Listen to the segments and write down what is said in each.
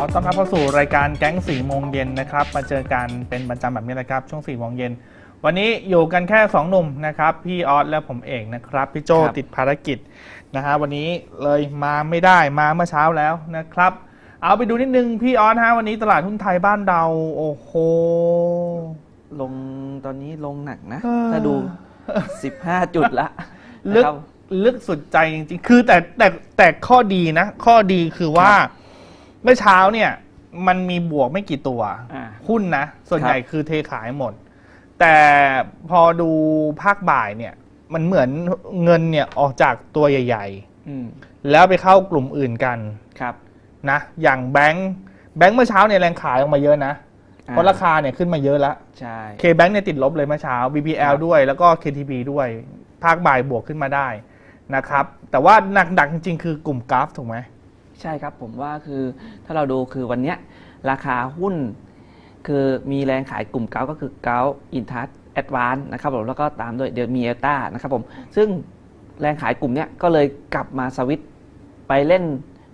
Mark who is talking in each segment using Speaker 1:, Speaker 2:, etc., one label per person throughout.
Speaker 1: ต้อนรับเข้าสู่รายการแก๊ง4โมงเย็นนะครับ มาเจอกันเป็นประจำแบบนี้นะครับ ช่วง4โมงเย็น วันนี้อยู่กันแค่2หนุ่มนะครับ พี่ออสและผมเองนะครับ พี่โจ
Speaker 2: ครับ
Speaker 1: ติดภารกิจนะฮะวันนี้เลยมาไม่ได้มาเมื่อเช้าแล้วนะครับ เอาไปดูนิดนึงพี่ออสฮะวันนี้ตลาดหุ้นไทยบ้านเราโอ้โห
Speaker 2: ลงตอนนี้ลงหนักนะ
Speaker 1: เออ
Speaker 2: ถ้าดู 15 จุดละ
Speaker 1: ลึก
Speaker 2: นะครับ
Speaker 1: ลึกสุดใจจริงๆ คือแต่แต่แต่ข้อดีนะ ข้อดีคือว่า
Speaker 2: ครับ
Speaker 1: เมื่อเช้าเนี่ยมันมีบวกไม่กี่ตัว
Speaker 2: อ่า
Speaker 1: หุ้นนะ ส่วน
Speaker 2: ครับ
Speaker 1: ใหญ่คือเทขายหมด แต่พอดูภาคบ่ายเนี่ย มันเหมือนเงินเนี่ยออกจากตัวใหญ่
Speaker 2: อืม
Speaker 1: ๆ แล้วไปเข้ากลุ่มอื่นกัน
Speaker 2: ครับ
Speaker 1: นะ อย่างแบงค์แบงค์เมื่อเช้าเนี่ยแรงขายออกมาเยอะนะ เพราะราคาเนี่ยขึ้นมาเยอะแล้ว
Speaker 2: ใช่
Speaker 1: เคแบงค์เนี่ยติดลบเลยเมื่อเช้า BPL
Speaker 2: ครับ
Speaker 1: ด้วยแล้วก็ KTB ด้วย ภาคบ่ายบวกขึ้นมาได้นะครับ แต่ว่าหนักๆจริงๆ คือกลุ่มกราฟถูกไหม
Speaker 2: ใช่ครับผมว่าคือถ้าเราดูคือวันเนี้ยราคาหุ้น คือมีแรงขายกลุ่มเก้าก็คือเก้าอินทัสแอดวานนะครับผมแล้วก็ตามด้วยเดี๋ยวมีเอลต้านะครับผมซึ่งแรงขายกลุ่มเนี้ยก็เลยกลับมาสวิตไปเล่น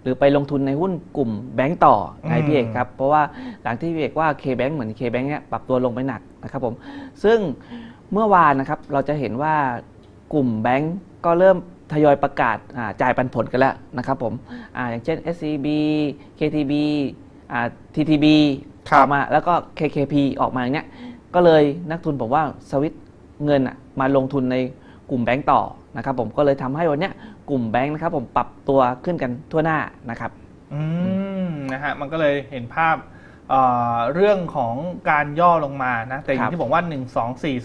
Speaker 2: หรือไปลงทุนในหุ้นกลุ่มแบงก์ต่อไงพี่เอกครับ เพราะว่าหลังที่พี่เอกว่า K-Bank เหมือน K-Bank เนี่ยปรับตัวลงไปหนักนะครับผมซึ่งเมื่อวานนะครับเราจะเห็นว่ากลุ่มแบงก์ก็เริ่ม ทยอยประกาศอ่าจ่ายปันผลกันแล้วนะครับผมอาอย่างเช่น SCB KTB อ่า TTB
Speaker 1: ครับ
Speaker 2: ออกมาแล้วก็ KKP ออกมาอย่างเนี้ยก็เลยนักทุนผมว่าสวิตช์เงินอะมาลงทุนในกลุ่มแบงก์ต่อนะครับผมก็เลยทำให้วันเนี้ยกลุ่มแบงก์นะครับผมปรับตัวขึ้นกันทั่วหน้านะครับ
Speaker 1: อืมนะฮะมันก็เลยเห็นภาพเอ่อเรื่องของการย่อลงมานะแต่อย่า
Speaker 2: ครั
Speaker 1: ง
Speaker 2: บ
Speaker 1: ที่บอกว่า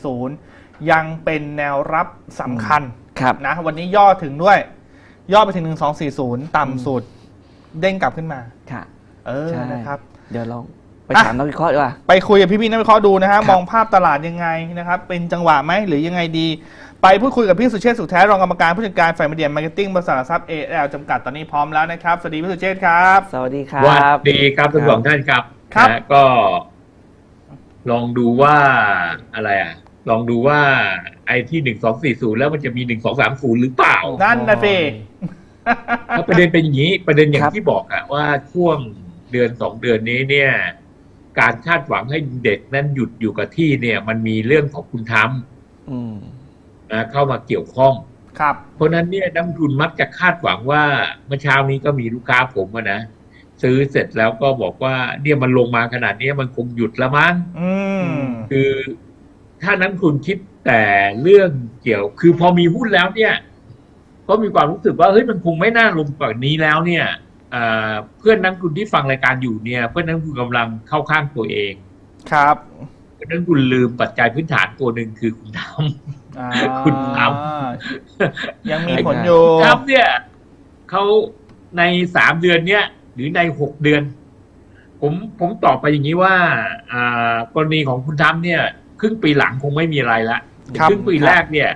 Speaker 1: 1240 ยังเป็นแนวรับสำคัญ
Speaker 2: ครับ
Speaker 1: นะวันนี้ย่อถึงด้วย ย่อไปถึง 1240 ต่ำสุด เด้งกลับขึ้นมา
Speaker 2: ค่ะ
Speaker 1: เออ
Speaker 2: ใช่
Speaker 1: นะครับ
Speaker 2: เดี๋ยวลองไป
Speaker 1: อะ
Speaker 2: ถามนักวิเคราะห์ดีกว่า
Speaker 1: ไปคุยกับพี่ๆนักวิเคราะห์ดูนะฮะ
Speaker 2: ครับ
Speaker 1: มองภาพตลาดยังไงนะครับ เป็นจังหวะไหมหรือยังไงดี ไปพูดคุยกับพี่สุเชษฐ์สุขแท้รองกรรมการผู้จัดการฝ่ายมีเดียมาร์เก็ตติ้งบริษัทหลักทรัพย์เอเอลจำกัดตอนนี้พร้อมแล้วนะครับ สวัสดีพี่สุเชษฐ์ครับ
Speaker 2: สวัสดีครั
Speaker 3: สวัส
Speaker 2: บ
Speaker 3: ดีครับทั้งสองท่านครับ
Speaker 1: ครับ
Speaker 3: นะก็ ลองดูว่าอะไรอะ ลองดูว่าไอ้ที่หนึ่งสองสี่ศูนย์แล้วมันจะมีหนึ่งสองสามศูนย์หรือเปล่า
Speaker 1: นั่นนะสิ
Speaker 3: ถ้าประเด็นเป็นอย่างนี้ประเด็นอย่า
Speaker 2: ครั
Speaker 3: ง
Speaker 2: บ
Speaker 3: ที่บอกอะว่าช่วงเดือนสองเดือนนี้เนี่ย การคาดหวังให้เด็กนั้นหยุดอยู่กับที่เนี่ย มันมีเรื่องของคุณธรรม
Speaker 2: อืม
Speaker 3: นะเข้ามาเกี่ยวข้อง
Speaker 1: ครับ
Speaker 3: เพราะฉะนั้นเนี่ยนักลงทุนมักจะคาดหวังว่าเมื่อเช้านี้ก็มีลูกค้าผมอะนะซื้อเสร็จแล้วก็บอกว่า เนี่ยมันลงมาขนาดนี้มันคงหยุดแล้วมั้ง
Speaker 1: อืม
Speaker 3: คือ ถ้านักลงทุนคิดแต่เรื่องเกี่ยว คือพอมีหุ้นแล้วเนี่ย ก็มีความรู้สึกว่าเฮ้ยมันคงไม่น่าลงกว่านี้แล้วเนี่ยเอ่อเพื่อนนักลงทุนที่ฟังรายการอยู่เนี่ย เพื่อนนักลงทุนกำลังเข้าข้างตัวเอง
Speaker 1: ครับ
Speaker 3: เพื่อนนักลงทุนลืมปัจจัยพื้นฐานตัวหนึ่งคือคุณธรรม
Speaker 1: อ่า
Speaker 3: คุณท
Speaker 1: ยังมีผลอยู่
Speaker 3: คุณธรรมเนี่ยเขาในสามเดือนเนี่ยหรือในหกเดือน ผมผมตอบไปอย่างนี้ว่าอ่ากรณีของคุณธรรมเนี่ย ครึ่งปีหลังคงไม่มีอะไรละ
Speaker 1: ครับ
Speaker 3: ครึ่งปีแรกเนี่ย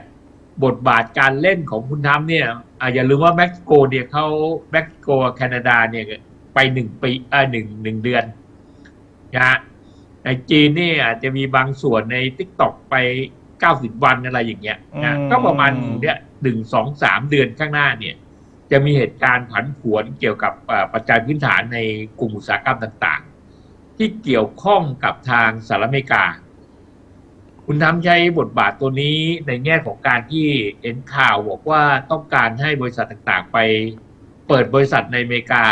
Speaker 3: บทบาทการเล่นของคุณธรรมเนี่ยอ่าอย่าลืมว่าเม็กซิโกเนี่ยเขาเม็กซิโกกับแคนาดาเนี่ยไปหนึ่งปีอ่าหนึ่งหนึ่งเดือนนะฮะในจีนเนี่ยอาจจะมีบางส่วนในทิกตอกไปเก้าสิบวันอะไรอย่างเงี้ยนะ
Speaker 1: อืม
Speaker 3: ก็ประมาณเนี่ยหนึ่งสองสามเดือนข้างหน้าเนี่ย จะมีเหตุการณ์ผันผวนเกี่ยวกับอ่าปัจจัยพื้นฐานในกลุ่มอุตสาหกรรมต่าง ๆ ที่เกี่ยวข้องกับทางสหรัฐอเมริกา คุณทำใช้บทบาทตัวนี้ในแง่ของการที่เห็นข่าวบอกว่าต้องการให้บริษัทต่างๆ ไปเปิดบริษัทในอเมริกา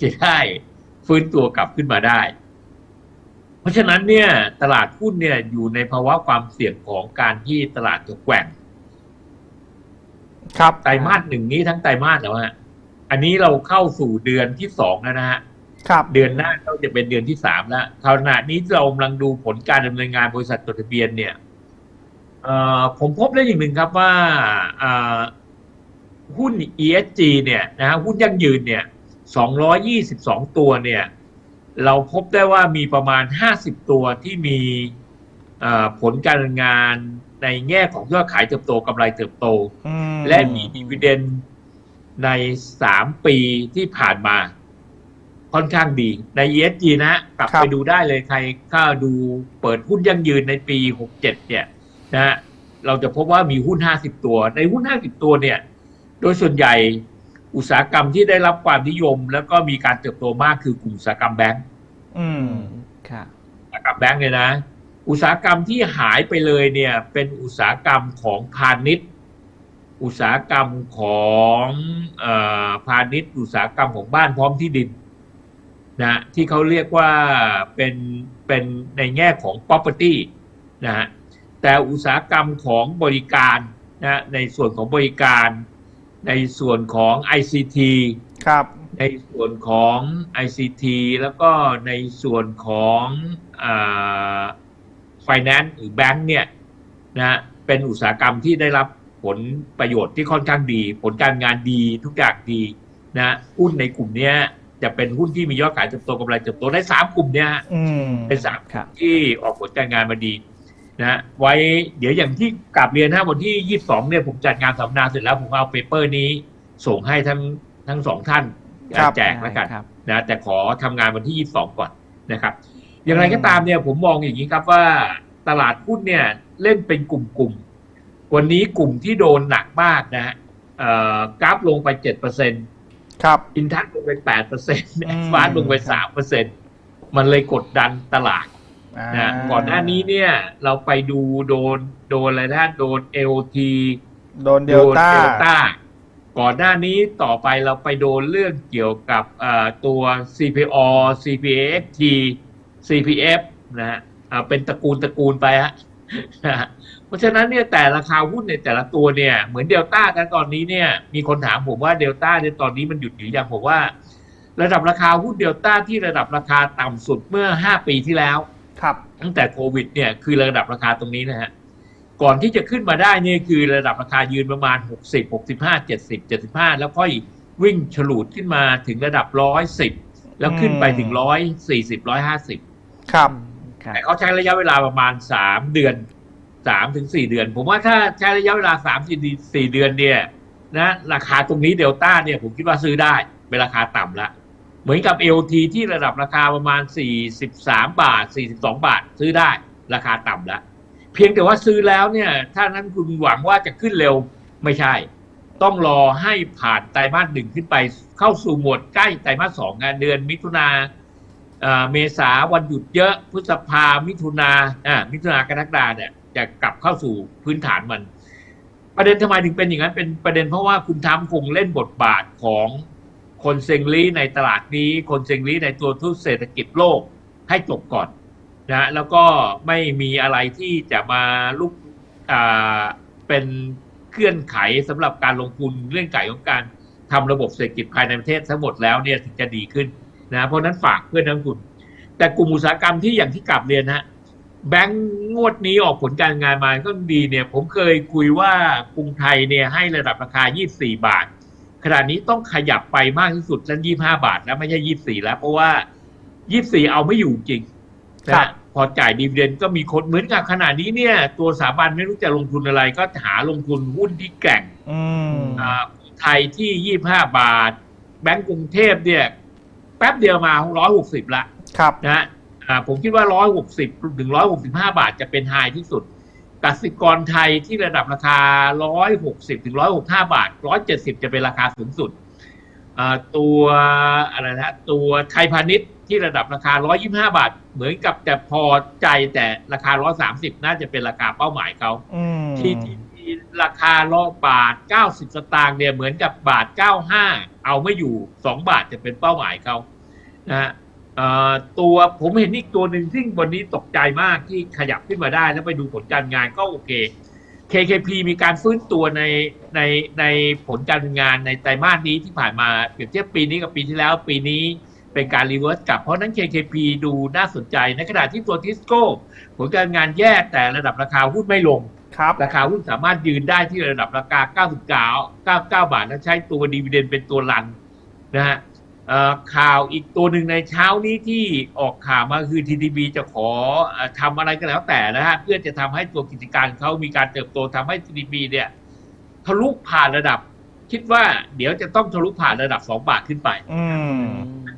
Speaker 3: จะได้ฟื้นตัวกลับขึ้นมาได้ เพราะฉะนั้นเนี่ยตลาดหุ้นเนี่ยอยู่ในภาวะความเสี่ยงของการที่ตลาดจะแกว่ง
Speaker 1: ครับ
Speaker 3: ไตรมาสหนึ่งนี้ทั้งไตรมาสแล้วฮะอันนี้เราเข้าสู่เดือนที่สองแล้วนะฮะ
Speaker 1: ครับ
Speaker 3: เดือนหน้าก็จะเป็นเดือนที่สามแล้วขณะนี้เรากำลังดูผลการดำเนินงานบริษัทจดทะเบียนเนี่ยเอ่อผมพบได้อย่างหนึ่งครับว่าอ่าหุ้น ESG เนี่ยนะฮะหุ้นยั่งยืนเนี่ย 222 ตัวเนี่ย เราพบได้ว่ามีประมาณ 50 ตัวที่มีเอ่อผลการงานในแง่ของยอดขายเติบโตกำไรเติบโต
Speaker 1: อืม
Speaker 3: และมีดีเวเดนใน 3 ปีที่ผ่านมา ค่อนข้างดีใน ESG นะฮะกลับไปดูได้เลยใครเข้าดูเปิดหุ้นยั่งยืนในปี 67 เนี่ยนะฮะเราจะพบว่ามีหุ้น 50 ตัว ในหุ้น 50 ตัวเนี่ย โดยส่วนใหญ่อุตสาหกรรมที่ได้รับความนิยม แล้วก็มีการเติบโตมากคือกลุ่มอุตสาหกรรมแบงก์
Speaker 1: อืม
Speaker 2: ค่ะ
Speaker 3: อุตสาหกรรมแบงก์เลยนะ อุตสาหกรรมที่หายไปเลยเนี่ย เป็นอุตสาหกรรมของพาณิชย์อุตสาหกรรมของเออพาณิชย์ อุตสาหกรรมของบ้านพร้อมที่ดิน นะที่เขาเรียกว่าเป็นเป็นในแง่ของ property นะฮะแต่อุตสาหกรรมของบริการนะในส่วนของบริการ ในส่วนของ ICT
Speaker 1: ครับ
Speaker 3: ในส่วนของ ICT แล้วก็ในส่วนของเอ่อ finance หรือแบงก์เนี่ยนะเป็นอุตสาหกรรมที่ได้รับผลประโยชน์ที่ค่อนข้างดี ผลการงานดีทุกอย่างดีนะหุ้นในกลุ่มเนี้ย จะเป็นหุ้นที่มียอดขายเติบโตกำไรเติบโตได้สามกลุ่มเนี้ยฮะ
Speaker 1: อืม
Speaker 3: เป็นสาม
Speaker 2: ครับ
Speaker 3: ที่ออกผลการงานมาดีนะไว้เดี๋ยวอย่างที่กลับเรียนนะวันที่22เนี่ยผมจัดงานสัมมนาเสร็จแล้วผมเอาเปเปอร์นี้ ส่งให้ทั้งทั้งสองท่าน
Speaker 1: ครับ
Speaker 3: แจกแล้วกัน
Speaker 2: ครับ
Speaker 3: นะแต่ขอทำงานวันที่22ก่อนนะครับ อย่างไรก็ตามเนี่ยผมมองอย่างนี้ครับว่าตลาดหุ้นเนี่ยเล่นเป็นกลุ่มๆวันนี้กลุ่มที่โดนหนักมากนะฮะเอ่อกราฟลงไป7%
Speaker 1: ครับ
Speaker 3: อินทัศน์ลงไป8%
Speaker 1: อื
Speaker 3: แอ
Speaker 1: ม
Speaker 3: ดวานซ์ลงไป3%มันเลยกดดันตลาด
Speaker 1: อ่า
Speaker 3: นะก่อนหน้านี้เนี่ย เราไปดูโดนโดนอะไรนะโดน LT
Speaker 1: โดนเดลต้า
Speaker 3: โดน Delta ก่อนหน้านี้ต่อไปเราไปโดนเรื่องเกี่ยวกับเอ่อตัว CPO CPXT CPF นะฮะอ่าเป็นตระกูลตระกูลไปฮะนะฮะเพ ราะฉะนั้นเนี่ยแต่ราคาหุ้นในแต่ละตัวเนี่ยเหมือนเดลต้ากันตอนนี้เนี่ยมีคนถามผมว่าเดลต้าเนี่ยตอนนี้มันหยุดหรือยังผมว่า ระดับราคาหุ้นเดลต้าที่ระดับราคาต่ำสุดเมื่อ 5 ปีที่แล้ว
Speaker 1: ครับ
Speaker 3: ตั้งแต่โควิดเนี่ยคือระดับราคาตรงนี้นะฮะก่อนที่จะขึ้นมาได้เนี่ยคือระดับราคายืนประมาณ 60 65 70 75 แล้วค่อยวิ่งฉลูดขึ้นมาถึงระดับ 110 แล้วขึ้นไปถึง 140 150
Speaker 1: ครับ
Speaker 2: ครับ
Speaker 3: แต่เขาใช้ระยะเวลาประมาณ 3 เดือน 3ถึง4เดือน ผมว่าถ้าใช้ระยะเวลา3 4เดือนเนี่ยนะราคาตรงนี้เดลต้าเนี่ยผมคิดว่าซื้อได้เป็นราคาต่ำละ เหมือนกับ LT ที่ระดับราคาประมาณ 43 บาท 42 บาท ซื้อได้ราคาต่ำแล้วเพียงแต่ว่าซื้อแล้วเนี่ย ถ้านั้นคุณหวังว่าจะขึ้นเร็วไม่ใช่ ต้องรอให้ผ่านไตรมาสหนึ่งขึ้นไปเข้าสู่หมวดใกล้ไตรมาสสองงานเดือนมิถุนาเอ่อเมษาวันหยุดเยอะพฤษภามิถุนาอ่ามิถุนากรกฎาเนี่ย จะกลับเข้าสู่พื้นฐานมัน ประเด็นทำไมถึงเป็นอย่างนั้นเป็นประเด็นเพราะว่าคุณทำคงเล่นบทบาทของคนเซงลีในตลาดนี้ คนเซงลีในตัวทุนเศรษฐกิจโลกให้จบก่อนนะแล้วก็ไม่มีอะไรที่จะมาลุกอ่าเป็นเคลื่อนไขสำหรับการลงทุนเรื่องไขของการทำระบบเศรษฐกิจภายในประเทศทั้งหมดแล้วเนี่ยถึงจะดีขึ้นนะเพราะนั้นฝากเพื่อนนักลงทุน แต่กลุ่มอุตสาหกรรมที่อย่างที่กลับเรียนฮะ แบงก์งวดนี้ออกผลการงานมาก็ดีเนี่ย ผมเคยคุยว่ากรุงไทยเนี่ยให้ระดับราคา 24 บาท ขณะนี้ต้องขยับไปมากที่สุดแล้ว25 บาทแล้วไม่ใช่ 24 แล้ว เพราะว่า 24 เอาไม่อยู่จริง
Speaker 1: ครั
Speaker 3: นะ
Speaker 1: บ
Speaker 3: พอจ่ายดีเวเดนก็มีคนเหมือนกับขณะนี้เนี่ย ตัวสถาบันไม่รู้จะลงทุนอะไร ก็หาลงทุนหุ้นที่แกร่ง
Speaker 1: อืม
Speaker 3: อ่าไทยที่ 25 บาท แบงก์กรุงเทพเนี่ย แป๊บเดียวมา 160 ละ
Speaker 1: ครับ
Speaker 3: นะฮะอ่า ผมคิดว่า 160 ถึง 165 บาทจะเป็นไฮที่สุดกสิกรไทยที่ระดับราคา 160 ถึง 165 บาท 170 จะเป็นราคาสูงสุดอ่าตัวอะไรนะตัวไทยพาณิชย์ที่ระดับราคา 125 บาท เหมือนกับจะพอใจแต่ราคา 130 น่าจะเป็นราคาเป้าหมายเขา
Speaker 1: อืม
Speaker 3: ที่ที่ที่ราคาร้อยบาท 90 สตางค์เนี่ยเหมือนกับบาท 95 เอาไม่อยู่ 2 บาทจะเป็นเป้าหมายเขานะฮะเอ่อ ตัวผมเห็นอีกตัวหนึ่งซึ่งวันนี้ตกใจมากที่ขยับขึ้นมาได้ แล้วไปดูผลการงานก็โอเค KKP มีการฟื้นตัวในในในผลการงานในไตรมาสนี้ที่ผ่านมาเปรียบเทียบปีนี้กับปีที่แล้ว ปีนี้เป็นการรีเวิร์สกลับเพราะฉะนั้น KKP ดูน่าสนใจในขณะที่ตัวทิสโก้ผลการงานแย่แต่ระดับราคาหุ้นไม่ลง
Speaker 1: ครับ
Speaker 3: ราคาหุ้นสามารถยืนได้ที่ระดับราคา 99 99 บาท แล้วใช้ตัวดีเวเดนเป็นตัวรันนะฮะเอ่อ ข่าวอีกตัวหนึ่งในเช้านี้ที่ออกข่าวมาคือ TTB จะขอเอ่อทำอะไรก็แล้วแต่นะฮะเพื่อจะทำให้ตัวกิจการเขามีการเติบโตทำให้ TTB เนี่ยทะลุผ่านระดับ คิดว่าเดี๋ยวจะต้องทะลุผ่านระดับ2บาทขึ้นไป
Speaker 1: อืม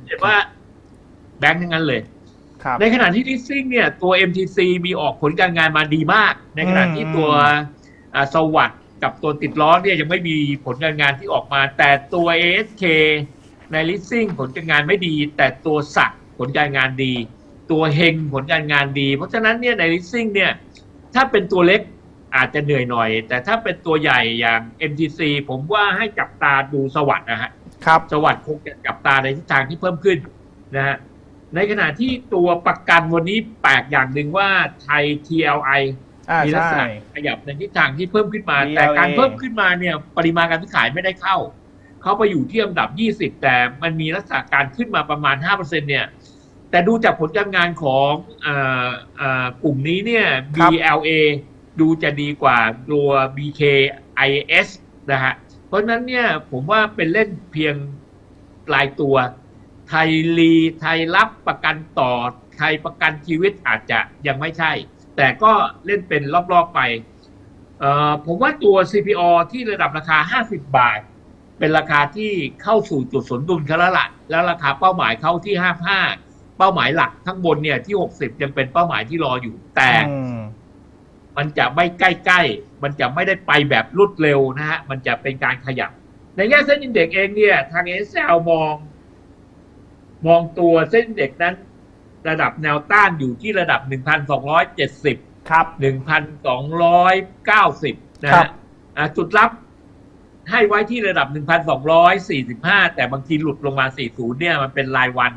Speaker 3: เห็นว่าแบงค์ทั้งนั้นเลย
Speaker 1: ครับ
Speaker 3: ในขณะที่ leasing เนี่ยตัว MTC มีออกผลการงานมาดีมาก ในขณะที่ตัวอ่าสวัสด์กับตัวติดล้อเนี่ยยังไม่มีผลการงานที่ออกมา แต่ตัว ASK ใน leasing ผลการงานไม่ดี แต่ตัวสักผลการงานดี ตัวเฮงผลการงานดี เพราะฉะนั้นเนี่ยใน leasing เนี่ยถ้าเป็นตัวเล็กอาจจะเหนื่อยหน่อย แต่ถ้าเป็นตัวใหญ่อย่าง MTC ผมว่าให้จับตาดูสวัสด์นะฮะ
Speaker 1: ครับ
Speaker 3: สวัสด์คงจะจับตาในทิศทางที่เพิ่มขึ้นนะฮะในขณะที่ตัวประกันวันนี้แปลกอย่างหนึ่งว่าไทย TLI
Speaker 1: อ่า
Speaker 3: มีลักษ
Speaker 1: ใช่
Speaker 3: ณะขยับในทิศทางที่เพิ่มขึ้นมา
Speaker 1: DLA
Speaker 3: แต่การเพิ่มขึ้นมาเนี่ยปริมาณการซื้อขายไม่ได้เข้า เขาไปอยู่ที่อันดับ 20 แต่มันมีลักษณะการขึ้นมาประมาณ 5%เนี่ย แต่ดูจากผลการงานของเอ่อเอ่อกลุ่มนี้เนี่ย
Speaker 1: ครับ
Speaker 3: BLA ดูจะดีกว่าตัว BKIS นะฮะ เพราะฉะนั้นเนี่ยผมว่าเป็นเล่นเพียงรายตัว ไทยรีไทยรับประกันต่อ ไทยประกันชีวิตอาจจะยังไม่ใช่ แต่ก็เล่นเป็นรอบๆไปเอ่อผมว่าตัว CPO ที่ระดับราคา 50 บาท เป็นราคาที่เข้าสู่จุดสมดุลเขาแล้วล่ะแล้วราคาเป้าหมายเข้าที่55เป้าหมายหลักข้างบนเนี่ยที่60ยังเป็นเป้าหมายที่รออยู่ แต่
Speaker 1: อืม
Speaker 3: มันจะไม่ใกล้ๆ มันจะไม่ได้ไปแบบรวดเร็วนะฮะ มันจะเป็นการขยับ ในแง่เส้นอินเด็กซ์เองเนี่ย ทางเอสเมอง มองตัวเส้นอินเด็กซ์นั้น ระดับแนวต้านอยู่ที่ระดับ 1,270
Speaker 1: ครับ
Speaker 3: 1,290 นะ
Speaker 1: ครั
Speaker 3: ฮะ
Speaker 1: บ
Speaker 3: อ่าจุดรับ ให้ไว้ที่ระดับ 1,245 แต่บางทีหลุดลงมา 40 เนี่ยมันเป็นรายวัน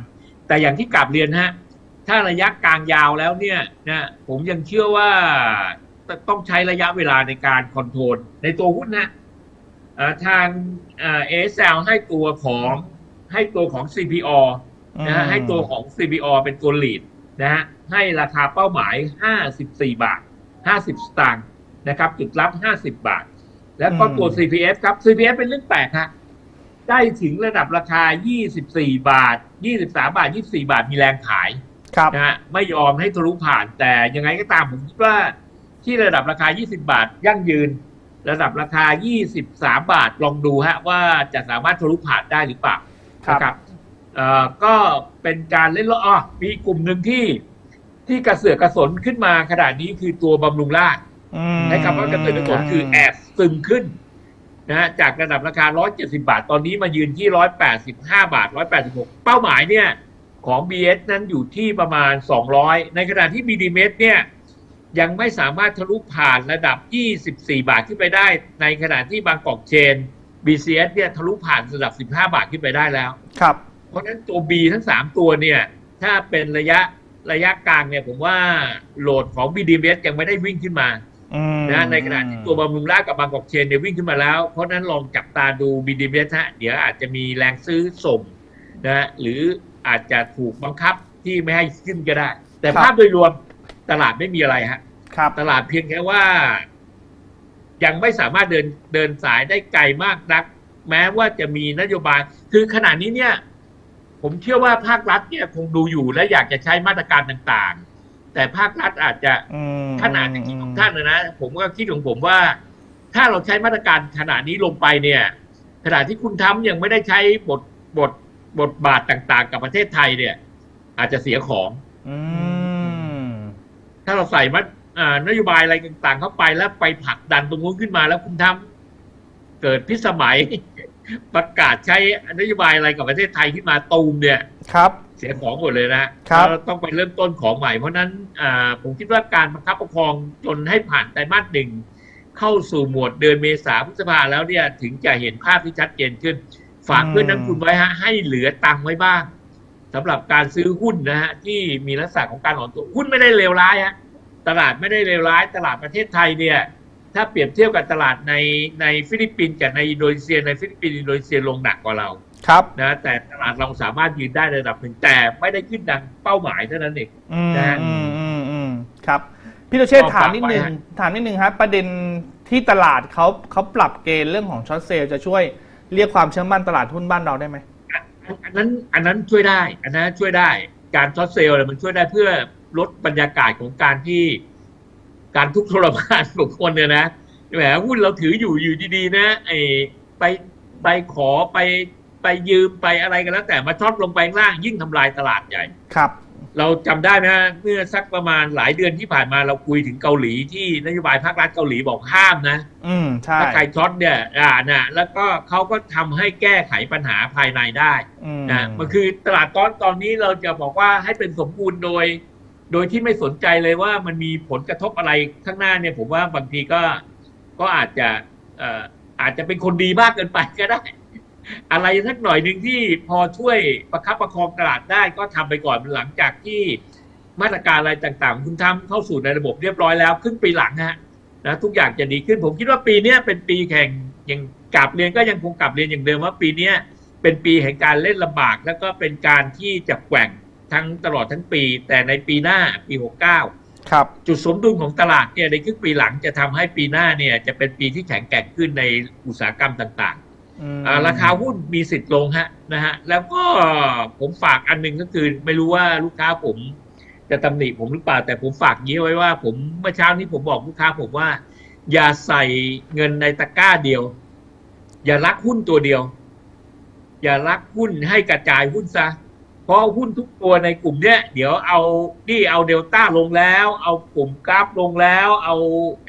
Speaker 3: แต่อย่างที่กลับเรียนฮะ ถ้าระยะกลางยาวแล้วเนี่ยนะผมยังเชื่อว่าต้องใช้ระยะเวลาในการคอนโทรลในตัวหุ้นนะอ่าทางเอสเอให้ตัวของให้ตัวของ CPO นะฮะให้ตัวของ CPO เป็นตัว lead นะฮะให้ราคาเป้าหมาย 54 บาท 50 สตางค์นะครับจุดรับ 50 บาท แล้วก็ตัว
Speaker 1: อืม
Speaker 3: CPF ครับ CPF เป็นเรื่องแปลกฮะได้ถึงระดับราคา 24 บาท 23 บาท 24 บาทมีแรงขาย
Speaker 1: ครับ
Speaker 3: นะฮะไม่ยอมให้ทะลุผ่านแต่ยังไงก็ตามผมคิดว่าที่ระดับราคา 20 บาทยั่งยืน ระดับราคา 23 บาทลองดูฮะว่าจะสามารถทะลุผ่านได้หรือเปล่า
Speaker 1: ครับ
Speaker 3: นะครับเอ่อก็เป็นการเล่นล้ออ๋อมีกลุ่มหนึ่งที่ที่กระเสือกกระสนขึ้นมาขนาดนี้คือตัวบำรุงราช
Speaker 1: อืม
Speaker 3: ใช้คำว่ากระเสือกกระสนคือแอบซึมขึ้นนะฮะจากระดับราคา 170 บาท ตอนนี้มายืนที่ 185 บาท 186 เป้าหมายเนี่ย ของ BS นั้นอยู่ที่ประมาณ 200 ในขณะที่ BDMs เนี่ย ยังไม่สามารถทะลุผ่านระดับ 24 บาทขึ้นไปได้ ในขณะที่บางกอกเชน BCS เนี่ยทะลุผ่านระดับ 15 บาทขึ้นไปได้แล้ว
Speaker 1: ครับ
Speaker 3: เพราะฉะนั้นตัว B ทั้ง 3 ตัวเนี่ย ถ้าเป็นระยะระยะกลางเนี่ย ผมว่าโหลดของ BDMs ยังไม่ได้วิ่งขึ้นมา
Speaker 1: อืม
Speaker 3: นะในขณะที่ตัวบำรุงราชกับบางกอกเชนเนี่ยวิ่งขึ้นมาแล้ว เพราะฉะนั้นลองจับตาดู BDMs ฮะเดี๋ยวอาจจะมีแรงซื้อส่งนะหรืออาจจะถูกบังคับที่ไม่ให้ขึ้นก็ได้ แต่ภาพโดยรวมตลาดไม่มีอะไรฮะ
Speaker 1: ครับ
Speaker 3: ตลาดเพียงแค่ว่า ยังไม่สามารถเดินเดินสายได้ไกลมากนัก แม้ว่าจะมีนโยบาย คือขณะนี้เนี่ย ผมเชื่อว่าภาครัฐเนี่ยคงดูอยู่และอยากจะใช้มาตรการต่างๆ แต่ภาครัฐอาจจะ
Speaker 1: อืม
Speaker 3: ท่านอาจจะคิดของท่านนะนะ ผมก็คิดของผมว่า ถ้าเราใช้มาตรการขนาดนี้ลงไปเนี่ยขณะที่คุณทำยังไม่ได้ใช้บทบทบทบาทต่าง ๆ กับประเทศไทยเนี่ย อาจจะเสียของ
Speaker 1: อืม
Speaker 3: ถ้าเราใส่มาอ่านโยบายอะไรต่าง ๆ เข้าไปแล้วไปผลักดันตรงนู้นขึ้นมาแล้วคุณทำเกิดพิสมัยประกาศใช้นโยบายอะไรกับประเทศไทยขึ้นมาตูมเนี่ย
Speaker 1: ครับ
Speaker 3: เสียของหมดเลยนะครับ แล้วต้องไปเริ่มต้นของใหม่ เพราะฉะนั้นอ่าผมคิดว่าการประคับประคองจนให้ผ่านไตรมาสหนึ่งเข้าสู่หมวดเดือนเมษาพฤษภาแล้วเนี่ยถึงจะเห็นภาพที่ชัดเจนขึ้น ฝากเพื่อนนักทุนไว้ฮะให้เหลือตังค์ไว้บ้างสำหรับการซื้อหุ้นนะฮะที่มีลักษณะของการอ่อนตัวหุ้นไม่ได้เลวร้ายฮะตลาดไม่ได้เลวร้าย ตลาดประเทศไทยเนี่ย ถ้าเปรียบเทียบกับตลาดในในฟิลิปปินส์กับในอินโดนีเซียในฟิลิปปินส์อินโดนีเซียลงหนักกว่าเรา
Speaker 1: ครับ
Speaker 3: นะแต่ตลาดเราสามารถยืนได้ระดับหนึ่งแต่ไม่ได้ขึ้นดังเป้าหมายเท่านั้นเอง
Speaker 1: อืม
Speaker 3: นะฮะ
Speaker 1: อืมอืมอืมครับพี่ตุเชษฐ์
Speaker 3: ก็
Speaker 1: ถาม
Speaker 3: ฝาก
Speaker 1: นิด
Speaker 3: ไว้
Speaker 1: นึง
Speaker 3: ฮะ
Speaker 1: ถามนิดนึงครับประเด็นที่ตลาดเขาเขาปรับเกณฑ์เรื่องของช็อตเซลล์จะช่วยเรียกความเชื่อมั่นตลาดหุ้นบ้านเราได้ไหม
Speaker 3: อันนั้นอันนั้นช่วยได้ อันนั้นช่วยได้การช็อตเซลล์เนี่ยมันช่วยได้เพื่อลดบรรยากาศของการที่ การทุกข์ทรมานของคนเนี่ยนะแหมหุ้นเราถืออยู่อยู่ดีๆ นะไอ้ไปไปขอไป ไปยืมไปอะไรกันแล้วแต่มาช็อตลงไปข้างล่างยิ่งทำลายตลาดใหญ่
Speaker 1: ครับ
Speaker 3: เราจำได้ไหมฮะเมื่อสักประมาณหลายเดือนที่ผ่านมาเราคุยถึงเกาหลีที่นโยบายภาครัฐเกาหลีบอกห้ามนะ
Speaker 1: อืมใช่
Speaker 3: ถ้าใครช็อตเนี่ยอ่านะแล้วก็เขาก็ทำให้แก้ไขปัญหาภายในได้
Speaker 1: อืม
Speaker 3: นะมันคือตลาดตอนตอนนี้เราจะบอกว่าให้เป็นสมบูรณ์โดย โดยที่ไม่สนใจเลยว่ามันมีผลกระทบอะไรข้างหน้าเนี่ย ผมว่าบางทีก็ก็อาจจะเอ่ออาจจะเป็นคนดีมากเกินไปก็ได้ อะไรสักหน่อยหนึ่งที่พอช่วยประคับประคองตลาดได้ก็ทำไปก่อนหลังจากที่มาตรการอะไรต่างๆ คุณทำเข้าสู่ในระบบเรียบร้อยแล้วครึ่งปีหลังนะฮะนะทุกอย่างจะดีขึ้นผมคิดว่าปีนี้เป็นปีแข่งยังกลับเรียนก็ยังคงกลับเรียนอย่างเดิมว่าปีนี้เป็นปีแห่งการเล่นลำบาก แล้วก็เป็นการที่จะแกว่งทั้งตลอดทั้งปี แต่ในปีหน้าปี 69
Speaker 1: ครับ
Speaker 3: จุดสมดุลของตลาดเนี่ยในครึ่งปีหลังจะทำให้ปีหน้าเนี่ยจะเป็นปีที่แข็งแกร่งขึ้นในอุตสาหกรรมต่างๆ ราคาหุ้นมีสิทธิ์ลงฮะนะฮะแล้วก็ผมฝากอันหนึ่งก็คือ ไม่รู้ว่าลูกค้าผมจะตำหนิผมหรือเปล่าแต่ผมฝากยี้ไว้ว่า ผมเมื่อเช้านี้ผมบอกลูกค้าผมว่า อย่าใส่เงินในตะกร้าเดียว อย่ารักหุ้นตัวเดียว อย่ารักหุ้นให้กระจายหุ้นซะ พราะหุ้นทุกตัวในกลุ่มเนี้ยเดี๋ยวเอานี่เอาเดลต้าลงแล้ว เอากลุ่มกราฟลงแล้ว เอา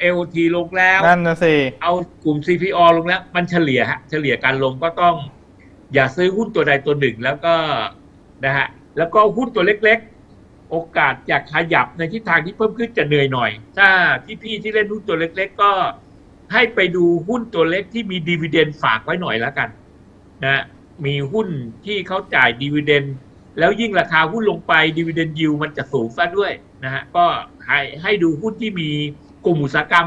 Speaker 3: เอลทีลงแล้ว
Speaker 1: นั่นนะสิ
Speaker 3: เอากลุ่ม CPO ลงแล้ว มันเฉลี่ยฮะเฉลี่ยการลงก็ต้อง อย่าซื้อหุ้นตัวใดตัวหนึ่งแล้วก็นะฮะแล้วก็หุ้นตัวเล็ก ๆ โอกาสจะขยับในทิศทางที่เพิ่มขึ้นจะเหนื่อยหน่อย ถ้าพี่ๆที่เล่นหุ้นตัวเล็ก ๆ ก็ให้ไปดูหุ้นตัวเล็กที่มีดีเวเดนฝากไว้หน่อยแล้วกันนะมีหุ้นที่เขาจ่ายดีเวเดน แล้วยิ่งราคาหุ้นลงไปดีเวเดนยิวมันจะสูงซะด้วยนะฮะก็ให้ให้ดูหุ้นที่มีกลุ่มอุตสาหกรรม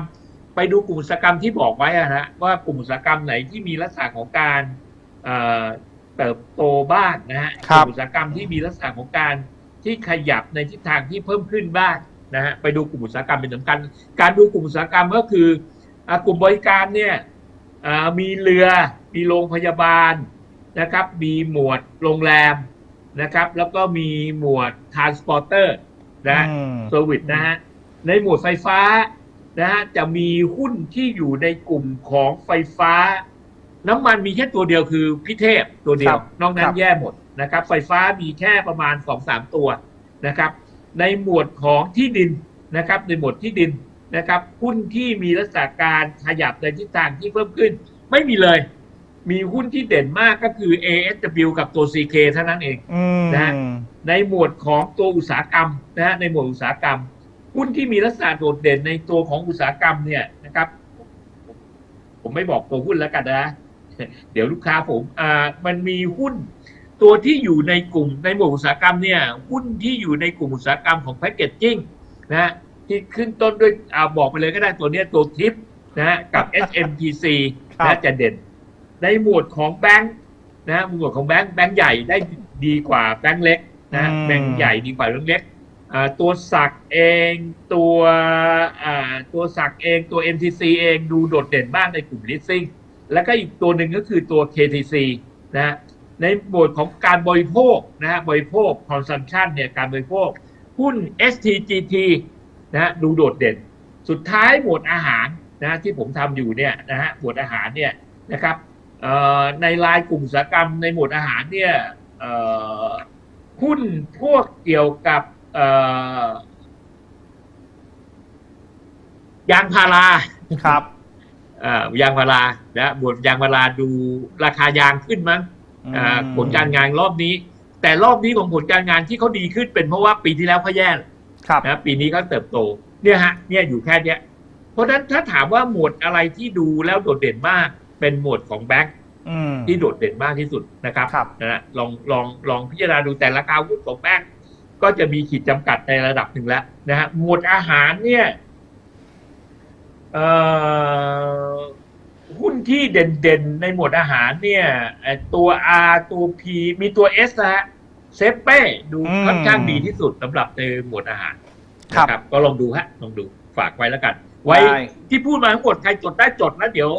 Speaker 3: ไปดูกลุ่มอุตสาหกรรมที่บอกไว้อะนะว่ากลุ่มอุตสาหกรรมไหนที่มีลักษณะของการเอ่อเติบโตบ้างนะฮะ
Speaker 1: ค
Speaker 3: ก
Speaker 1: รับ
Speaker 3: ลุ่มอุตสาหกรรมที่มีลักษณะของการที่ขยับในทิศทางที่เพิ่มขึ้นบ้างนะฮะไปดูกลุ่มอุตสาหกรรมเป็นสำคัญ การดูกลุ่มอุตสาหกรรมก็คืออ่ากลุ่มบริการเนี่ยอ่ามีเรือมีโรงพยาบาลนะครับ มีหมวดโรงแรม นะครับ แล้วก็มีหมวดทรานสปอร์เตอร์นะฮะ
Speaker 1: อืม
Speaker 3: เซอร์วิสนะฮะ ในหมวดไฟฟ้านะฮะจะมีหุ้นที่อยู่ในกลุ่มของไฟฟ้า น้ำมันมีแค่ตัวเดียวคือพิเทพตัวเดียว นอกนั้นแย่หมดนะครับ ไฟฟ้ามีแค่ประมาณสองสามตัวนะครับ ในหมวดของที่ดินนะครับ ในหมวดที่ดินนะครับหุ้นที่มีลักษณะการขยับในทิศทางที่เพิ่มขึ้น ไม่มีเลย มีหุ้นที่เด่นมากก็คือ ASW กับตัว CK เท่านั้นเอง
Speaker 1: อืม
Speaker 3: นะฮะในหมวดของตัวอุตสาหกรรมนะฮะในหมวดอุตสาหกรรม หุ้นที่มีลักษณะโดดเด่นในตัวของอุตสาหกรรมเนี่ยนะครับ ผมไม่บอกตัวหุ้นแล้วกันนะ เดี๋ยวลูกค้าผมอ่ามันมีหุ้น ตัวที่อยู่ในกลุ่มในหมวดอุตสาหกรรมเนี่ย หุ้นที่อยู่ในกลุ่มอุตสาหกรรมของแพคเกจจิ้งนะฮะที่ขึ้นต้นด้วยอ่าบอกไปเลยก็ได้ตัวเนี้ยตัวทิปนะฮะกับ SMPC
Speaker 1: ครับ
Speaker 3: นะจะเด่น ในหมวดของแบงค์นะฮะหมวดของแบงค์แบงค์ใหญ่ได้ดีกว่าแบงค์เล็กนะฮะ
Speaker 1: อืม
Speaker 3: แบงค์ใหญ่ดีกว่าแบงค์เล็กอ่าตัวสักเองตัวอ่าตัวสักเองตัว MTC เองดูโดดเด่นมากในกลุ่ม leasing แล้วก็อีกตัวหนึ่งก็คือตัว KTC นะฮะในหมวดของการบริโภคนะฮะบริโภค consumption เนี่ยการบริโภค หุ้น STGT นะฮะดูโดดเด่น สุดท้ายหมวดอาหารนะฮะที่ผมทำอยู่เนี่ยนะฮะหมวดอาหารเนี่ยนะครับเอ่อ ในรายกลุ่มอุตสาหกรรมในหมวดอาหารเนี่ยเอ่อหุ้นพวกเกี่ยวกับเอ่อยางพารา
Speaker 1: ครับ
Speaker 3: เอ่อยางพารานะบวดยางพาราดูราคายางขึ้นมั้งอ่าผลการงานรอบนี้ แต่รอบนี้ของผลการงานที่เขาดีขึ้นเป็นเพราะว่าปีที่แล้วเขาแย่
Speaker 1: ครับ
Speaker 3: นะปีนี้เขาเติบโต เนี่ยฮะ เนี่ยอยู่แค่เนี้ยเพราะฉะนั้นถ้าถามว่าหมวดอะไรที่ดูแล้วโดดเด่นมาก เป็นหมวดของแบงค์
Speaker 1: อืม
Speaker 3: ที่โดดเด่นมากที่สุดนะครับ
Speaker 1: ครับ
Speaker 3: นะฮะลองลองลองพิจารณาดูแต่ราคาหุ้นของแบงค์ก็จะมีขีดจำกัดในระดับหนึ่งแล้วนะฮะหมวดอาหารเนี่ยเอ่อหุ้นที่เด่นๆ ในหมวดอาหารเนี่ยเอ่อตัว R ตัว P มีตัว S นะฮะเซฟเป้ดู
Speaker 1: อืม
Speaker 3: ค่อนข้างดีที่สุดสำหรับในหมวดอาหาร
Speaker 1: ครับ
Speaker 3: นะครับก็ลองดูฮะลองดูฝากไว้แล้วกัน ไว้
Speaker 1: ได้
Speaker 3: ที่พูดมาทั้งหมดใครจดได้จดแล้วเดี๋ยว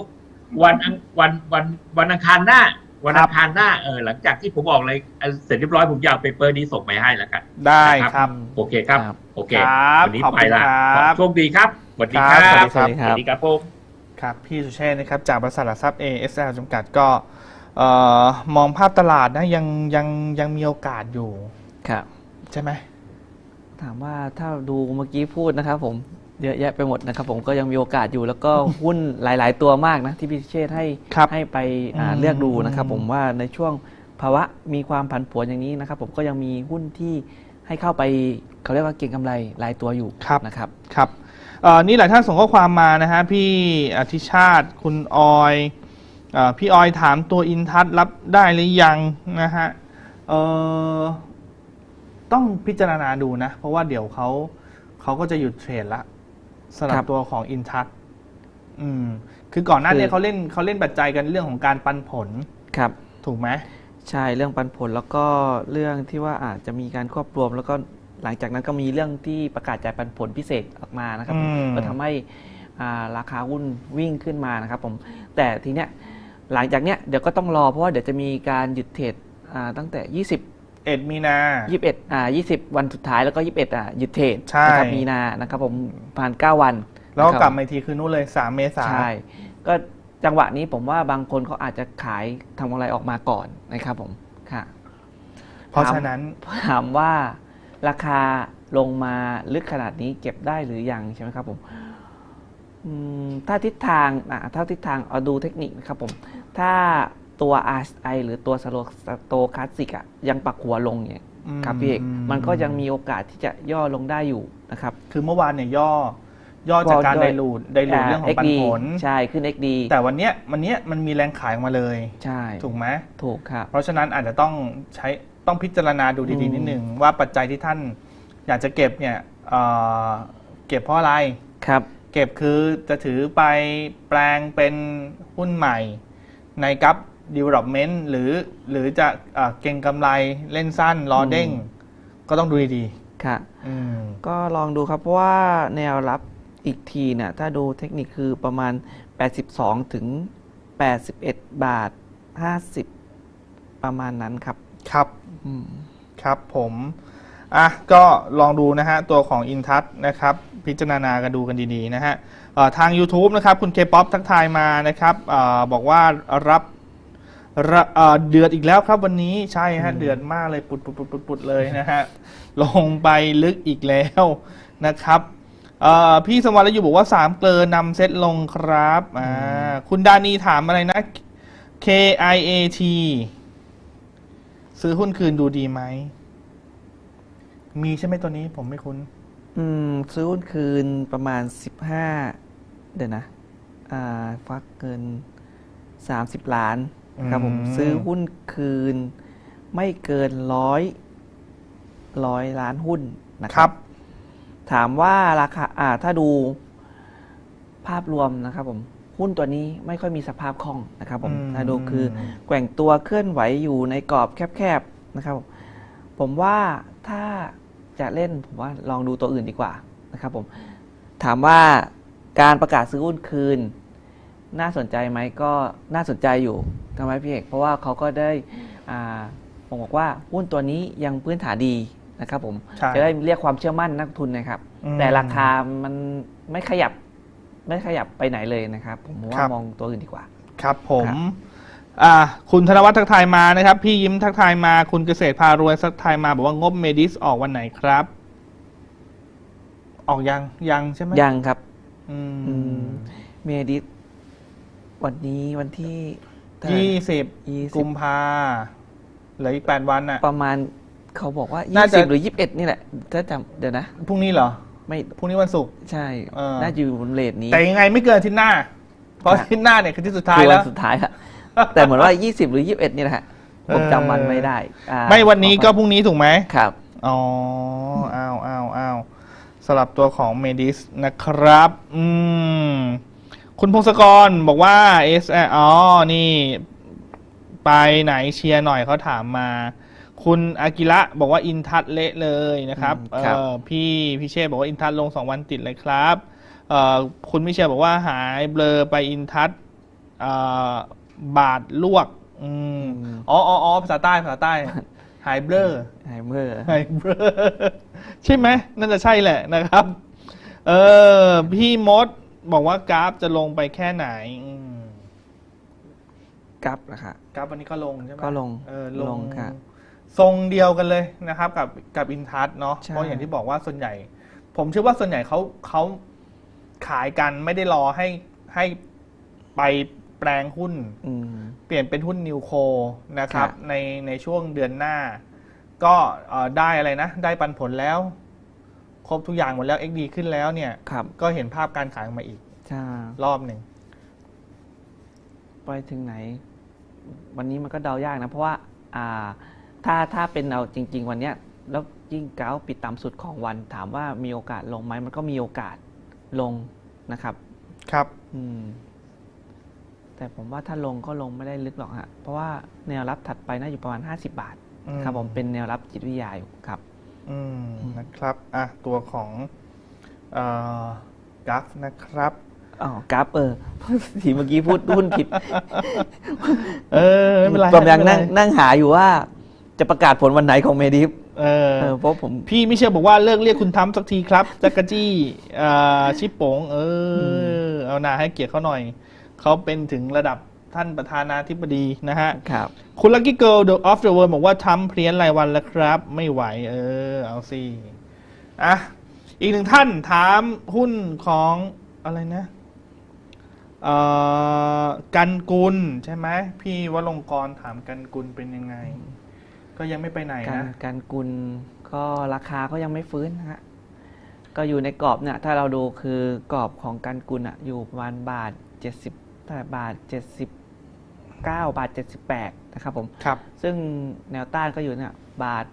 Speaker 3: วันอังวันวันวันอังคารหน้า วันอังคารหน้าเออหลังจากที่ผมออกเลยเสร็จเรียบร้อยผมจะเอาเปเปอร์นี้ส่งไปให้แล้วกัน
Speaker 1: ได้ครับ
Speaker 3: โอเคครับ
Speaker 2: ครับ
Speaker 3: โอเค
Speaker 1: ครับ
Speaker 3: วันี้
Speaker 1: ขอบคุณ
Speaker 3: ไปละ
Speaker 1: ครับ
Speaker 3: โชคดีครับสวัสดีค
Speaker 1: ครั
Speaker 3: รับ
Speaker 1: สวัสดีครับ
Speaker 3: สวัสดีครับผม
Speaker 1: ครับพี่สุเชษฐ์นะครับจากบริษัทหลักทรัพย์ ASL จำกัดก็เอ่อมองภาพตลาดนะยังยังยังมีโอกาสอยู่
Speaker 2: ครับ
Speaker 1: ใช่ไหม
Speaker 2: ถามว่าถ้าดูเมื่อกี้พูดนะครับผม เยอะแยะไปหมดนะครับผมก็ยังมีโอกาสอยู่แล้วก็หุ้นหลาย ๆ ตัวมากนะที่พิเชษให้
Speaker 1: ครับ
Speaker 2: ให้ไปอ่า
Speaker 1: อืม
Speaker 2: เลือกดูนะครับผมว่าในช่วงภาวะมีความผันผวนอย่างนี้นะครับผมก็ยังมีหุ้นที่ให้เข้าไปเขาเรียกว่าเก็งกำไรรายตัวอยู่
Speaker 1: ครับ
Speaker 2: นะครับ
Speaker 1: ครับเอ่อนี่หลายท่านส่งข้อความมานะฮะพี่อธิชาติคุณออยเออพี่ออยถามตัวอินทัศน์รับได้หรือยังนะฮะเอ่อต้องพิจารณาดูนะ เพราะว่าเดี๋ยวเขาเขาก็จะหยุดเทรดละ สำหรั
Speaker 2: ครับบ
Speaker 1: ตัวของอินทัศน์อืม คือก่อนหน้า
Speaker 2: คือ
Speaker 1: นี้เขาเล่นเขาเล่นปัจจัยกันเรื่องของการปันผล
Speaker 2: ครับ
Speaker 1: ถูกไหม
Speaker 2: ใช่เรื่องปันผลแล้วก็เรื่องที่ว่าอาจจะมีการควบรวม แล้วก็หลังจากนั้นก็มีเรื่องที่ประกาศจ่ายปันผลพิเศษออกมานะครับ
Speaker 1: อืม
Speaker 2: ก็ทำให้อ่าราคาหุ้นวิ่งขึ้นมานะครับผมแต่ทีเนี้ยหลังจากเนี้ยเดี๋ยวก็ต้องรอเพราะว่าเดี๋ยวจะมีการหยุดเทรดอ่าตั้งแต่ 20
Speaker 1: เอ็ดมีนา
Speaker 2: 21อ่า20 วันสุดท้ายแล้วก็ 21อ่าหยุดเทรด
Speaker 1: ใช่
Speaker 2: นะครับมีนานะครับผมผ่าน 9 วัน
Speaker 1: แล้วก็
Speaker 2: นะครับ
Speaker 1: กลับมาอีกทีคือนู่นเลยสามเมษา
Speaker 2: ใช่ ก็จังหวะนี้ผมว่าบางคนเขาอาจจะขายทำกำไรออกมาก่อนนะครับผมค่ะ
Speaker 1: เพราะฉะนั้น
Speaker 2: ถามว่าราคาลงมาลึกขนาดนี้เก็บได้หรือยังใช่ไหมครับผมอืมถ้าทิศทางอะถ้าทิศทางเอาดูเทคนิคนะครับผม ถ้า ตัว RSI หรือตัวสโลสโตคาสติกอะยังปักหัวลงเนี่ยครับพี่เอก
Speaker 1: อืม
Speaker 2: มันก็ยังมีโอกาสที่จะย่อลงได้อยู่นะครับ
Speaker 1: คือเมื่อวานเนี่ยย่อย่อจากการ
Speaker 2: ย่อ
Speaker 1: ไดรูดไดรูดเรื่องของปันผล
Speaker 2: ใช่ขึ้น XD
Speaker 1: แต่วันเนี้ยวันเนี้ยมันมีแรงขายออกมาเลย
Speaker 2: ใช่
Speaker 1: ถูกไหม
Speaker 2: ถูกครับ
Speaker 1: เพราะฉะนั้นอาจจะต้องใช้ต้องพิจารณาดูดี
Speaker 2: อื
Speaker 1: ๆ
Speaker 2: ม
Speaker 1: นิดนึงว่าปัจจัยที่ท่านอยากจะเก็บเนี่ยเอ่อเก็บเพราะอะไร
Speaker 2: ครับ
Speaker 1: เก็บคือจะถือไปแปลงเป็นหุ้นใหม่ในกับ development หรือหรือจะเอ่อเก่งกำไรเล่นสั้นรอเด้ง ก็ต้องดูดี
Speaker 2: ครับ
Speaker 1: ๆอืม
Speaker 2: ก็ลองดูครับ เพราะว่าแนวรับอีกทีเนี่ยถ้าดูเทคนิคคือประมาณ 82 ถึง 81 บาท 50 ประมาณนั้นครับ
Speaker 1: ครับ
Speaker 2: อืม
Speaker 1: ครับผมอะก็ลองดูนะฮะ ตัวของอินทัศนะครับ พิจารณากันดูกันดี ๆ นะฮะเอ่อทาง YouTube นะครับ คุณเคป๊อปทักทายมานะครับเออบอกว่ารับ รับเอ่อเดือดอีกแล้วครับวันนี้ใช่ฮะเดือดมากเลยปุดปุดปุดปุดปุดเลยนะฮะลงไปลึกอีกแล้วนะครับเอ่อพี่สมวรรณอยู่บอกว่า3เกลอนำเซตลงครับอ่าคุณดานีถามอะไรนะ KIAT ซื้อหุ้นคืนดูดีไหม มีใช่ไหมตัวนี้ผมไม่คุ้น
Speaker 2: อืมซื้อหุ้นคืนประมาณ15เดี๋ยวนะ อ่าฟักเกิน30ล้าน นะครับผม
Speaker 1: อืม
Speaker 2: ซื้อหุ้นคืน ไม่เกินร้อยร้อยล้านหุ้นนะค
Speaker 1: ครั
Speaker 2: รับ
Speaker 1: บ
Speaker 2: ถามว่าราคาอ่าถ้าดูภาพรวมนะครับผมหุ้นตัวนี้ไม่ค่อยมีสภาพคล่องนะครับผม
Speaker 1: อืม
Speaker 2: ถ้าดูคือแกว่งตัวเคลื่อนไหวอยู่ในกรอบแคบๆนะครับผมผมว่าถ้าจะเล่นผมว่าลองดูตัวอื่นดีกว่านะครับผมถามว่าการประกาศซื้อหุ้นคืน น่าสนใจไหมก็น่าสนใจอยู่ ทำไมพี่เอกเพราะว่าเขาก็ได้อ่าผมบอกว่าหุ้นตัวนี้ยังพื้นฐานดีนะครับผม
Speaker 1: ใช่
Speaker 2: จะได้เรียกความเชื่อมั่นนักทุนนะครับ
Speaker 1: อืม
Speaker 2: แต่ราคามันไม่ขยับไม่ขยับไปไหนเลยนะครับ ผม
Speaker 1: ค
Speaker 2: ว่า
Speaker 1: รับ
Speaker 2: มองตัวอื่นดีกว่า
Speaker 1: ครับผม
Speaker 2: ครับ
Speaker 1: อ่าคุณธนวัฒน์ทักทายมานะครับ พี่ยิ้มทักทายมา คุณเกษตรพารวยทักทายมา บอกว่างบเมดิสออกวันไหนครับ ออกยังยังใช่ไหม
Speaker 2: ยังครับ
Speaker 1: อื
Speaker 2: อื
Speaker 1: ม
Speaker 2: มเมดิสวันนี้วันที่เท่าไหร่
Speaker 1: ยี่สิบ
Speaker 2: ยี่สิ
Speaker 1: กุ
Speaker 2: บ
Speaker 1: มภาเหลืออีกแปดวันน่ะ
Speaker 2: ประมาณเขาบอกว่า
Speaker 1: น่าจะ
Speaker 2: 20 หรือ 21 นี่แหละ ถ้าจำเดี๋ยวนะ
Speaker 1: พรุ่งนี้เหรอ
Speaker 2: ไม่
Speaker 1: พรุ่งนี้วันศุกร์
Speaker 2: ใช่
Speaker 1: เออ
Speaker 2: น่าจะอยู่บนเลทนี้
Speaker 1: แต่ยังไงไม่เกินอาทิตย์หน้า เพราะ
Speaker 2: ครับ
Speaker 1: อาทิตย์หน้าเนี่ยคือที่สุดท้าย
Speaker 2: คือวั
Speaker 1: แล้
Speaker 2: น
Speaker 1: ว
Speaker 2: สุดท้ายอะแต่เหมือนว่า 20 หรือ 21 นี่แหละฮะผมจำวันไม่ได้อ่า
Speaker 1: ไม่วันนี้ก็พรุ่งนี้ถูกไหม
Speaker 2: ครับ
Speaker 1: อ๋อ อ้าวอ้าวอ้าวสลับตัวของเมดิสนะครับ อืม คุณพงศกรบอกว่า S อ๋อ นี่ ไปไหนเชียร์หน่อยเขาถามมา คุณอากิระบอกว่าอินทัศน์เละเลยนะครับ
Speaker 2: อืม
Speaker 1: เอ
Speaker 2: ครับ
Speaker 1: อพี่พี่เชษบอกว่าอินทัศน์ลงสองวันติดเลยครับเอ่อคุณมิเชลบอกว่าหายเบลอไปอินทัศน์เอ่อบาทลวกอืม
Speaker 2: อืม
Speaker 1: อ๋ออ๋ออ๋อภาษาใต้ภาษาใต้ หายเบลอ
Speaker 2: ไฮเมอร์
Speaker 1: หายเบลอใช่ไหมน่าจะใช่แหละนะครับ เออพี่มด บอกว่ากราฟจะลงไปแค่ไหนอืม
Speaker 2: กลับนะคะ
Speaker 1: กราฟวันนี้ก็ลงใช่ไหม
Speaker 2: ก็ลง
Speaker 1: เออ
Speaker 2: ลงค่ะ
Speaker 1: ทรงเดียวกันเลยนะครับ กับกับอินทัศเนาะ
Speaker 2: ใช่
Speaker 1: เพราะอย่างที่บอกว่าส่วนใหญ่ ผมเชื่อว่าส่วนใหญ่เขาเขาขายกันไม่ได้รอให้ให้ไปแปลงหุ้น
Speaker 2: อืม
Speaker 1: เปลี่ยนเป็นหุ้นนิวโคนะครับ
Speaker 2: ค่ะ
Speaker 1: ในในช่วงเดือนหน้า ก็เอ่อได้อะไรนะ ได้ปันผลแล้ว ครบทุกอย่างหมดแล้ว XD ขึ้นแล้วเนี่ย
Speaker 2: ครับ
Speaker 1: ก็เห็นภาพการขายออกมาอีก
Speaker 2: ใช่
Speaker 1: รอบหนึ่ง
Speaker 2: ไปถึงไหน วันนี้มันก็เดายากนะ เพราะว่าอ่าถ้าถ้าเป็นเอาจริง ๆ วันเนี้ยแล้วยิ่งเก้าปิดต่ำสุดของวัน ถามว่ามีโอกาสลงไหมมันก็มีโอกาสลงนะครับ
Speaker 1: ครับ
Speaker 2: อืม แต่ผมว่าถ้าลงก็ลงไม่ได้ลึกหรอกฮะเพราะว่าแนวรับถัดไปน่าอยู่ประมาณ 50 บาท
Speaker 1: อืม
Speaker 2: ครับผมเป็นแนวรับจิตวิทยาอยู่ครับ
Speaker 1: อืมนะครับอะตัวของเอ่อกราฟนะครับ
Speaker 2: อ๋อกราฟเออทีเมื่อกี้พูดหุ้นผิด
Speaker 1: เออไม่เป็นไร
Speaker 2: ผมยัง
Speaker 1: ไม่เป็
Speaker 2: นั่ง
Speaker 1: ไร
Speaker 2: นั่งหาอยู่ว่า จะประกาศผลวันไหนของเมดิฟ
Speaker 1: เออ
Speaker 2: เออเพราะผม
Speaker 1: พี่มิเชลบอกว่าเลิกเรียกคุณทำสักทีครับจักรจี้อ่าชิปโป๋งเออ เอาหนาให้เกียรติเขาหน่อย เขาเป็นถึงระดับ ท่านประธานาธิบดีนะฮะ
Speaker 2: ครับ
Speaker 1: คุณลักกี้เกิล The of the World บอกว่าทำเพลียนรายวันแล้วครับ ไม่ไหว เออ เอาสิอะอีกหนึ่งท่านถามหุ้นของอะไรนะเอ่อกันกุลใช่ไหมพี่วลงกรถามกันกุลเป็นยังไง ก็ยังไม่ไปไหน
Speaker 2: การ
Speaker 1: นะ
Speaker 2: การกุลก็ราคาก็ยังไม่ฟื้นนะฮะก็อยู่ในกรอบเนี่ยถ้าเราดูคือกรอบของการกุลอะอยู่ประมาณบาท 70บาท79บาท 78 นะครับผม
Speaker 1: ครับ
Speaker 2: ซึ่งแนวต้านก็อยู่เนี่ยบาท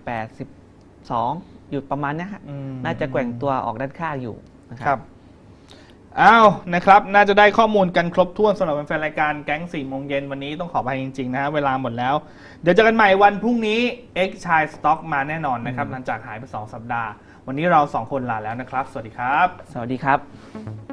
Speaker 2: 82 อยู่ประมาณเนี้ยฮะ
Speaker 1: อืม
Speaker 2: น่าจะแกว่งตัวออกด้านข้างอยู่นะค
Speaker 1: ครั
Speaker 2: รับ
Speaker 1: บ อ้าว นะครับ น่าจะได้ข้อมูลกันครบถ้วนสำหรับแฟนๆรายการแก๊ง4โมงเย็นวันนี้ต้องขออภัยจริง ๆ นะฮะ เวลาหมดแล้ว เดี๋ยวเจอกันใหม่วันพรุ่งนี้ X ชายสต็อกมาแน่นอนนะครับ หลังจากหายไป 2 สัปดาห์ วันนี้เรา 2 คนลาแล้วนะครับ สวัสดีครับ
Speaker 2: สวัสดีครับ